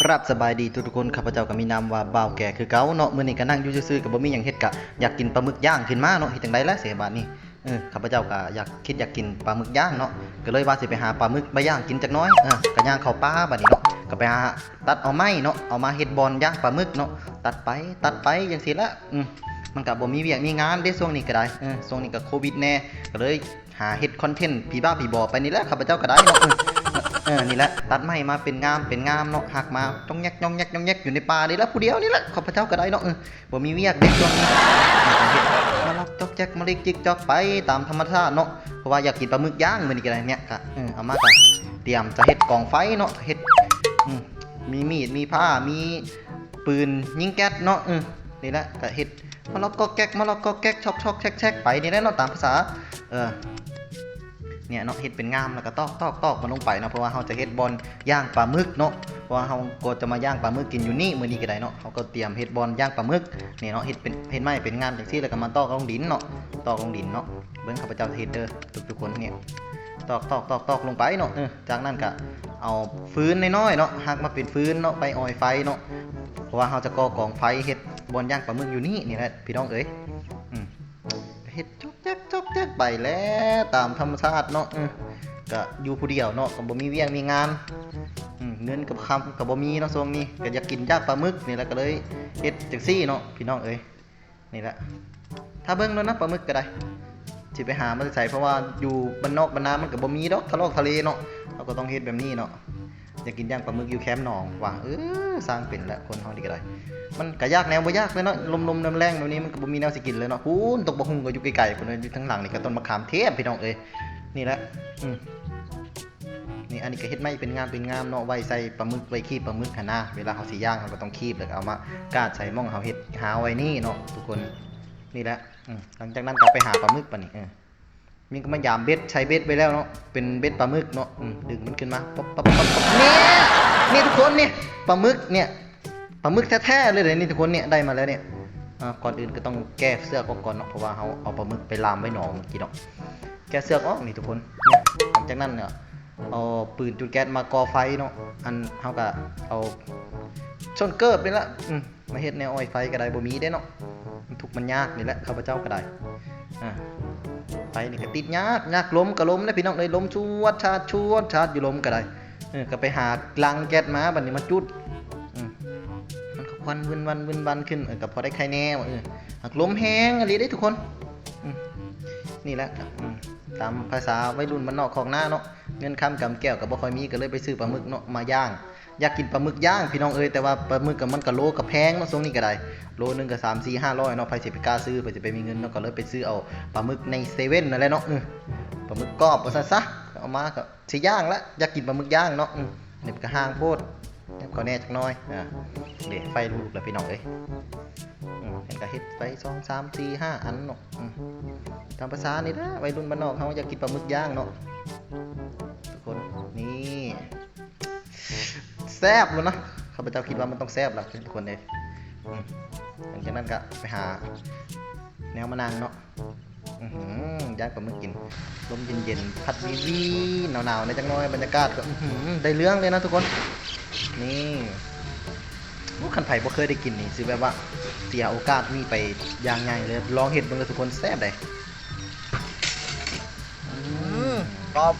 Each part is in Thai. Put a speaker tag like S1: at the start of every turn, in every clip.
S1: ครับสบายดีทุกคนข้าพเจ้าก็มีนามว่าบ่าวแก่คือเกาเนาะมื้อนี้ก็นั่งอยู่ซื่อๆก็บ่มีหยังเฮ็ดก็อยากกินปลาหมึกย่างขึ้นมาเนาะเฮ็ดจังไดล่ะเสียบาดนี้เออข้าพเจ้าก็อยากคิดอยากกินปลาหมึกย่างเนาะก็เลยว่าสิไปหาปลาหมึกมาย่างกินจักน้อยเออก็ย่างเข้าป่าบัดนี้เนาะก็ไปหาตัดเอาไม้เนาะเอามาเฮ็ดบอลย่างปลาหมึกเนาะตัดไปตัดไปจังซี่ละอืมมันก็บ่มีเวียกมีงานเด้ช่วงนี้ก็ได้เออช่วงนี้ก็โควิดแน่ก็เลยหาเฮ็ดคอนเทนต์ผีบ้าผีบอไปนี่แหละข้าพเจ้าก็ได้เนาะ เออนี่แหละตัดไม้มาเป็นงามเป็นงามเนาะหักมาจ้องแยกจ้องแยกจ้องแยกอยู่ในป่านี่แหละผู้เดียวนี่แหละข้าพเจ้าก็ได้เนาะเออบ่มีเวียกเด็กช่วนี้มาล็อกจอกแจ๊กมาเล็กจิกจอกไปตามธรรมชาติเนาะเพราะว่าอยากกินปลาหมึกย่างมื้อนี้ก็ได้เนี่ยก็เออเอามาก็เตรียมจะเฮ็ดกองไฟเนาะเฮ็ดมีมีดมีผ้ามีปืนยิงแก๊สเนาะเออนี่แหละก็เฮ็ดมาล็อกก็แก๊กมาล็อกก็แก๊กช็อกช็อกแชกแชกไปนี่แหละเนาะตามภาษาเออ เนี่ยเนาะเฮ็ดเป็นงามแล้วก็ตอกตอกตอกมันลงไปเนาะเพราะว่าเราจะเฮ็ดบอลย่างปลาหมึกเนาะเพราะว่าเราก็จะมาย่างปลาหมึกกินอยู่นี่มื้อนี้ก็ได้เนาะเขาก็เตรียมเฮ็ดบอลย่างปลาหมึกนี่เนาะเฮ็ดเป็นเฮ็ดไม้เป็นงามจังซี่แล้วก็มาตอกลงดินเนาะตอกลงดินเนาะเบิ่งข้าพเจ้าเฮ็ดเด้อทุกคนเนี่ยตอกตอกตอกตอกลงไปเนาะจากนั้นก็เอาฟืนน้อยๆเนาะหักมาเป็นฟืนเนาะไปออยไฟเนาะเพราะว่าเราจะก่อกองไฟเฮ็ดบอลย่างปลาหมึกอยู่นี่นี่แหละพี่น้องเอ้ยอืมเฮ็ดจ จ๊กจอกแจ๊กไปแล้วตามธรรมชาติเนาะก็อยู่ผู้เดียวเนาะก็บ่มีเวียงมีงานอืมเงินกับคำก็บ่มีเนาะช่วงนี้ก็อยากกินยากปลาหมึกนี่แหละก็เลยเฮ็ดจังซี่เนาะพี่น้องเอ้ยนี่แหละถ้าเบิ่งแล้วนะปลาหมึกก็ได้สิไปหามาใส่เพราะว่าอยู่บ้านนอกบ้านนามันก็บ่มีดอกทะเลาะทะเลเนาะเราก็ต้องเฮ็ดแบบนี้เนาะ อยากกินย่างปลาหมึกอยู่แคมป์หนองว่าเออสร้างเป็นแล้วคนเฮานี่ก็ได้มันก็ยากแนวบ่ยากเลยเนาะลมๆแรงๆแบบนี้มันก็บ่มีแนวสิกินเลยเนาะฮู้นตกบ่ฮุงก็อยู่ไกลๆพุ่นอยู่ทั้งหลังนี่ก็ต้นมะขามเทศพี่น้องเอ้ยนี่แหละอืมนี่อันนี้ก็เฮ็ดไม่เป็นงามเป็นงามเนาะไว้ใส่ปลาหมึกไว้คีบปลาหมึกหั่นนะเวลาเฮาสิย่างเราก็ต้องคีบแล้วก็เอามากาดใส่หม่องเฮาเฮ็ดหาไว้นี่เนาะทุกคนนี่แหละอืมหลังจากนั้นก็ไปหาปลาหมึกปะนี่เออ มีก็มายามเบ็ดใช้เบ็ดไว้แล้วเนาะเป็นเบ็ดปลาหมึกเนาะดึงมันขึ้นมาปั๊บปั๊บปั๊บปั๊บเนี่ยนี่ทุกคนเนี่ยปลาหมึกเนี่ยปลาหมึกแท้ๆเลยเลยนี่ทุกคนเนี่ยได้มาแล้วเนี่ยก่อนอื่นก็ต้องแก้เสื้อก่อนเนาะเพราะว่าเฮาเอาปลาหมึกไปลามไว้หนองกี้เนาะแก้เสื้อกออกนี่ทุกคนเนี่ยหลังจากนั้นเนี่ยเอาปืนจุดแก๊สมาก่อไฟเนาะอันเฮาก็เอาชนเกิบนี่ละมาเฮ็ดแนวออยไฟก็ได้บ่มีเด้เนาะทุกมันยากนี่แหละข้าพเจ้าก็ได้ อ่าไฟนี่ก็ติดยากยากล้มก็ล้มนะพี่น้องเลยล้มชวดชาดชวดชาดอยู่ล้มก็ได้เออก็ไปหากลังแก๊สมาบัดนี้มาจุดมันก็ควันวึนวันวึนวันขึ้นเออก็พอได้ใครแน่ว่าเออหักล้มแห้งอะไรได้ทุกคนนี่แหละตามภาษาวัยรุ่นมันนอกของหน้าเนาะเงินคำกำแก้วกับบ่คอยมีก็เลยไปซื้อปลาหมึกเนาะมาย่าง อยากกินปลาหมึกย่างพี่น้องเอ้ยแต่ว่าปลาหมึกกับมันก็โลกับแพงเนาะช่วงนี้ก็ได้โลนึงก็3 4 500เนาะใครสิไปกล้าซื้อเพิ่นสิไปมีเงินเนาะก็เลยไปซื้อเอาปลาหมึกในเซเว่นนั่นแหละเนาะเออปลาหมึกกรอบว่าซั่นซะเอามาก็สิย่างละอยากกินปลาหมึกย่างเนาะอืมนี่มันก็ห่างโพดเดี๋ยก็แน่จักน่อยอ่าเดี๋ยวไฟลุกแล้วพี่น้องเอ้ยอืมเห็นก็เฮ็ดไป2 3 4 5อันเนาะตามภาษานี่นะวัยรุ่นบ้านนอกเฮาอยากกินปลาหมึกย่างเนาะทุกคนนี่ แซบเลยนะข้าพเจ้าคิดว่ามันต้องแซบแหละทุกคนเลยหลังจากนั้นก็ไปหา แนวมะนางเนาะอื้อหือย่างปลาหมึกกินลมเย็นๆพัดวีวีหนาวๆในจังน้อยบรรยากาศก็ได้เรื่องเลยนะทุกคน นี่พวกขันไผ่บ่เคยได้กินนี่สิแบบว่าเสียโอกาสมีไปย่างไงเลยลองเห็ดเบิ่งเลยทุกคนแซ่บเลยอืม
S2: กรอบ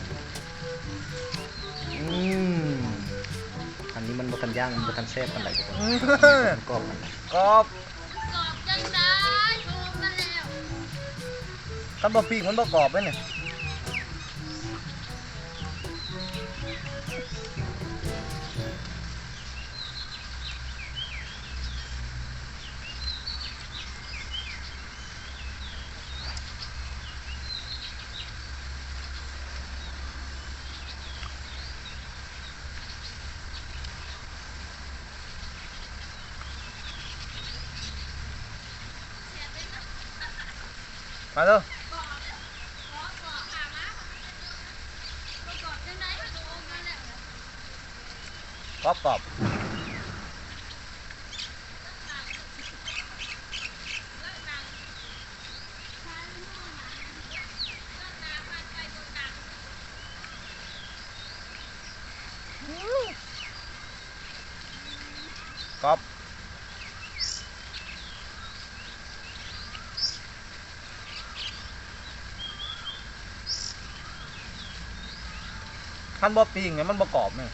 S1: มันบทันย่างมันบทันแซ่บกันไหนทุกคน
S2: อื้อ
S1: มันกรอบมัน
S2: กรอบ
S3: กรอบจังได้ชูมาแล้ว
S2: คันบ่ปีกมันบ่กรอบเลยเนี่ย มา
S3: แล้ว
S2: กรอบกรอบกรอบ คันบ่ปิ้งเนี่ยมันบ่กรอบเนี่ย